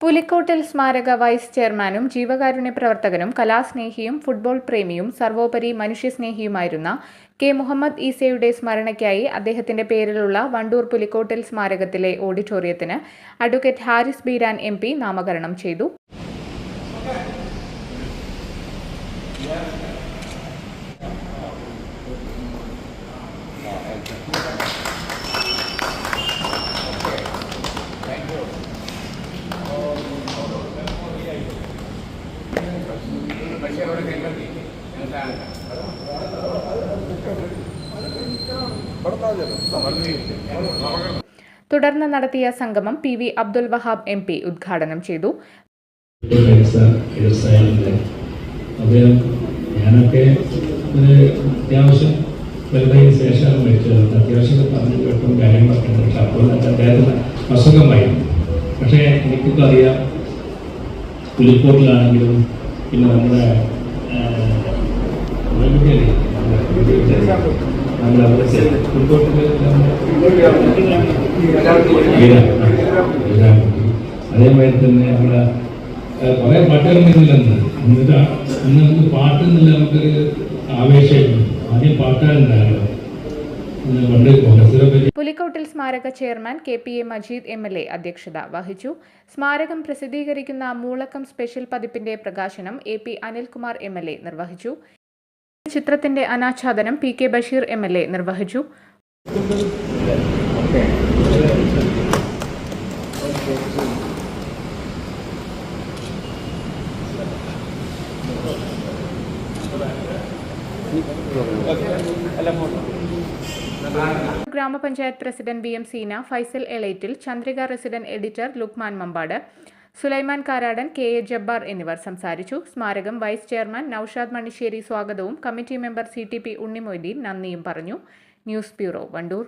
Pulikkottil സ്മാരക vice ചെയർമാനും ജീവകാരുണ്യ പ്രവർത്തകനും കലാസ്നേഹിയും ഫുട്ബോൾ പ്രേമിയും സർവോപരി മനുഷ്യസ്നേഹിയുമായിരുന്ന കെ മുഹമ്മദ് ഈസയുടെ സ്മരണയ്ക്കായി അദ്ദേഹത്തിന്റെ പേരിലുള്ള വണ്ടൂർ പുലിക്കോട്ടിൽ സ്മാരകത്തിലെ ഓഡിറ്റോറിയത്തിന് advocate Haris Beeran M P നാമകരണം ചെയ്തു. തുടർന്ന് നടത്തിയ സംഗമം P V Abdul Wahab M P ഉദ്ഘാടനം ചെയ്തു. ഞാനൊക്കെ പറഞ്ഞു അസുഖമായിരുന്നു പക്ഷേ എനിക്കൊക്കെ അറിയാം. പുലിക്കോട്ടിലാണെങ്കിലും പിന്നെ നമ്മുടെ അതേമാതിരി തന്നെ നമ്മുടെ കുറെ പാട്ടുകാരുന്നില്ലെന്ന് എന്നിട്ട് അന്ന് നമുക്ക് പാട്ടെന്നില്ല നമുക്കൊരു ആവേശമായിരുന്നു. ആദ്യം പാട്ടുകാരുണ്ടായിരുന്നു പുലിക്കോട്ടിൽ സ്മാരക chairman K P A Majeed M L A അധ്യക്ഷത വഹിച്ചു. സ്മാരകം പ്രസിദ്ധീകരിക്കുന്ന മൂളക്കം സ്പെഷ്യൽ പതിപ്പിന്റെ പ്രകാശനം A P Anilkumar M L A നിർവഹിച്ചു. ചിത്രത്തിന്റെ അനാച്ഛാദനം P K Basheer M L A നിർവഹിച്ചു. ഗ്രാമപഞ്ചായത്ത് president B M Seena Faisal Elettil Chandrika resident editor Lukman Mambad Sulaiman Karadan K A Jabbar എന്നിവർ സംസാരിച്ചു. സ്മാരകം വൈസ് ചെയർമാൻ നൌഷാദ് മണിശ്ശേരി സ്വാഗതവും committee member C T P Unnimoideen നന്ദിയും പറഞ്ഞു. News bureau Wandoor.